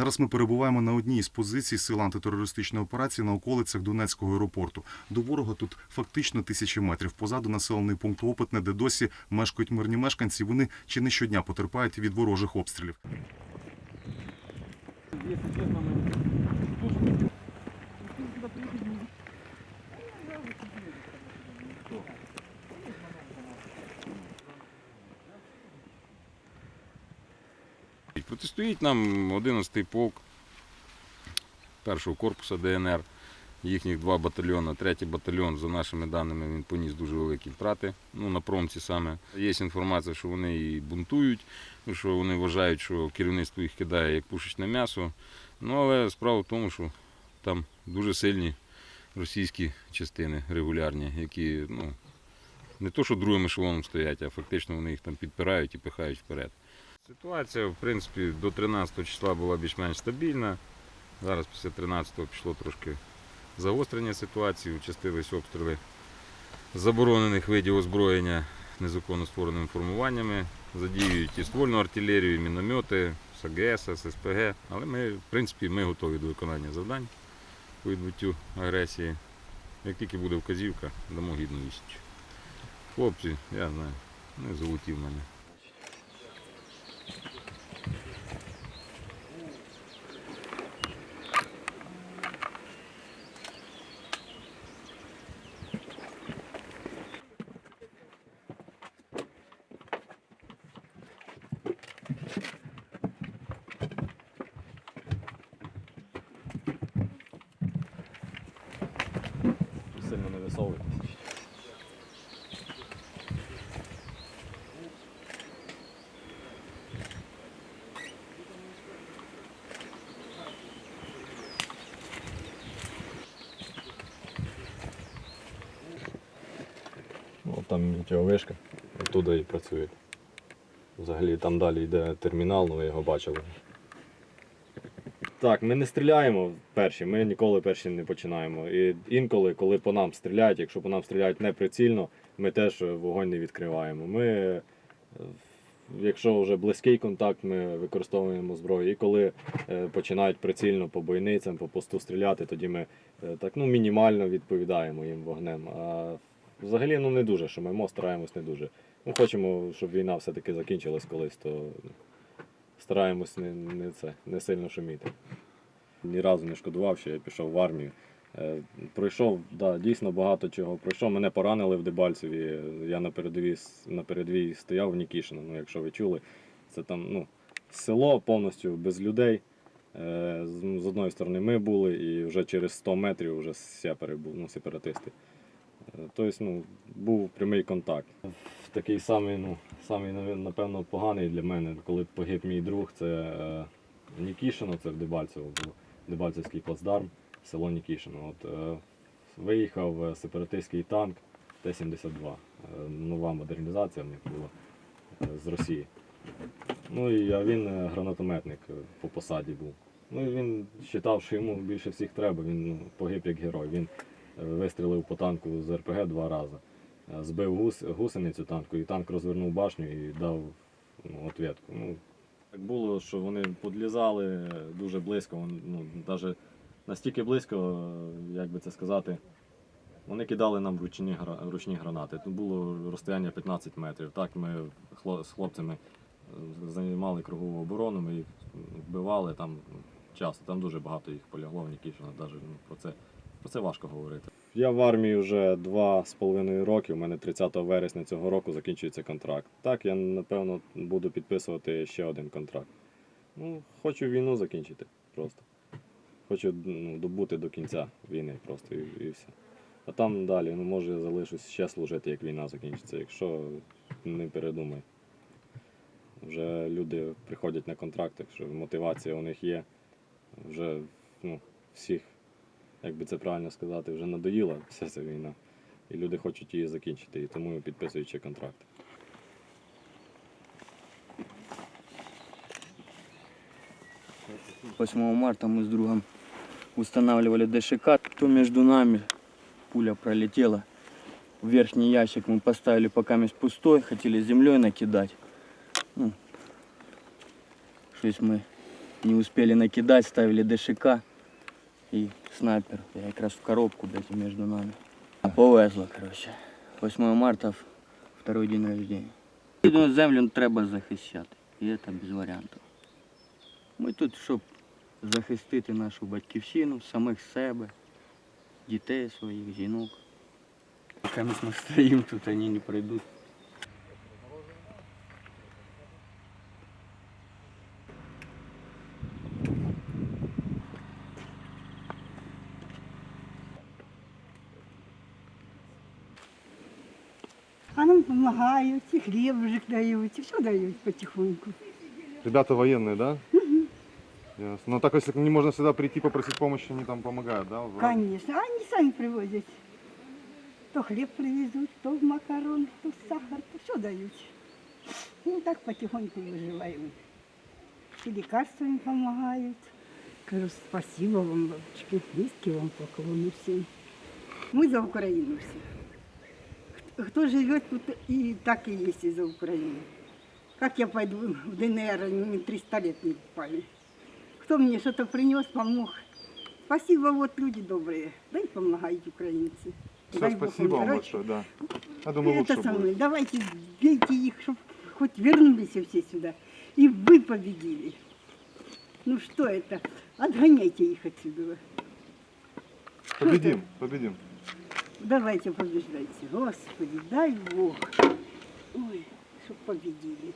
Зараз ми перебуваємо на одній із позицій сил антитерористичної операції на околицях Донецького аеропорту. До ворога тут фактично тисячі метрів. Позаду населений пункт Опитне, де досі мешкають мирні мешканці. Вони чи не щодня потерпають від ворожих обстрілів. Протистоїть нам 11-й полк першого корпусу ДНР, їхніх два батальйони. Третій батальйон, за нашими даними, він поніс дуже великі втрати. Ну, на промці саме. Є інформація, що вони і бунтують, що вони вважають, що керівництво їх кидає як пушечне м'ясо. Ну, але справа в тому, що там дуже сильні російські частини регулярні, які ну, не то, що другим ешелоном стоять, а фактично вони їх там підпирають і пихають вперед. Ситуація, в принципі, до 13 числа була більш-менш стабільна. Зараз після 13-го пішло трошки загострення ситуації, участились обстріли заборонених видів озброєння незаконно створеними формуваннями. Задіюють і ствольну артилерію, і міномети, з АГС, з СПГ. Але ми, в принципі, ми готові до виконання завдань по відбуттю агресії. Як тільки буде вказівка, дамо гідну відсіч. Хлопці, я знаю, не золоті в мене. Сильно не висовуйтесь. Ну, там метеовишка, оттуда і працює. Взагалі там далі йде термінал, ну ви його бачили. Так, ми не стріляємо перші, ми ніколи перші не починаємо. І інколи, коли по нам стріляють, якщо по нам стріляють неприцільно, ми теж вогонь не відкриваємо. Ми, якщо вже близький контакт, ми використовуємо зброю. І коли е, починають прицільно по бойницям, по посту стріляти, тоді ми е, так ну, мінімально відповідаємо їм вогнем. А взагалі ну, не дуже що шумимо, стараємось не дуже. Ми хочемо, щоб війна все-таки закінчилась колись, то стараємось не, не, це, не сильно шуміти. Ні разу не шкодував, що я пішов в армію. Е, Пройшов да, дійсно багато чого. Пройшов, мене поранили в Дебальцеві. Я на передовій, на передовій стояв в Нікішино, ну, якщо ви чули. Це там ну, село повністю без людей. Е, З, одної сторони ми були, і вже через 100 метрів вже сепари ну, сепаратисти. Тобто, ну, був прямий контакт. Такий самий, ну, самий, напевно, поганий для мене, коли погиб мій друг, це е, Нікішино, це в Дебальцево був Дебальцевський плацдарм, село Нікішино. От, е, виїхав е, сепаратистський танк Т-72. Е, нова модернізація в них була е, з Росії. Ну і а він е, гранатометник е, по посаді був. Ну і він вважав, що йому більше всіх треба, він ну, погиб як герой. Він вистрілив по танку з РПГ два рази. Е, Збив гус, гусеницю танку, і танк розвернув башню і дав ну. Ну, так було, що вони підлізали дуже близько, ну, навіть настільки близько, е, як би це сказати, вони кидали нам ручні, ручні гранати. Тут було розстояння 15 метрів. Так ми з хлопцями е, займали кругову оборону, ми їх вбивали там часто. Там дуже багато їх полягло Нікішино, навіть ну, про це, про це важко говорити. Я в армії вже два з половиною роки. У мене 30 вересня цього року закінчується контракт. Так, я напевно буду підписувати ще один контракт. Ну, хочу війну закінчити просто. Хочу ну, добути до кінця війни просто і, і все. А там далі, ну може я залишусь ще служити, як війна закінчиться. Якщо не передумай. Вже люди приходять на контракти, що мотивація у них є. Вже ну, всіх, як би це правильно сказати, вже надоїла вся ця війна. І люди хочуть її закінчити, і тому підписують ще контракти. — 8 марта мы с другом устанавливали ДШК, то между нами пуля пролетела. В верхний ящик мы поставили пока месть пустой, хотели землей накидать. Ну, Щось мы не успели накидать, ставили ДШК и снайпер. Я как раз в коробку, блядь, и между нами. А повезло, короче. 8 марта, второй день рождения. Рідну землю треба захищати. І це без варіантів. Ми тут, щоб захистити нашу батьківщину, самих себе, дітей своїх, жінок. Поки ми стоїмо тут, вони не прийдуть. А нам допомагають, і хліб дають, і все дають потихоньку. Ребята военные, да? Ясно. Но так, если не можно всегда прийти попросить помощи, они там помогают, да? Конечно, а они самі привозять. То хліб привезуть, то макарон, то сахар, то все дають. Ну так потихоньку виживаємо. І лікарствами допомагають. Кажу, спасибо вам, бабочки, низький вам поклону всім. Ми за Україну всі. Хто- Хто живе тут і так і є і за Україну. Как я пойду в ДНР, они мне 300 лет не попали. Кто мне что-то принес, помог. Спасибо, вот люди добрые. Дай помогают украинцы. Все, Дай Бог им, спасибо вам короче, большое, да. Я думаю, лучше это самое, будет. давайте бейте их, чтобы хоть вернулись все сюда. И вы победили. Ну что это? Отгоняйте их отсюда. Победим, победим. Давайте побеждайте. Господи, дай Бог. Ой, чтоб победили.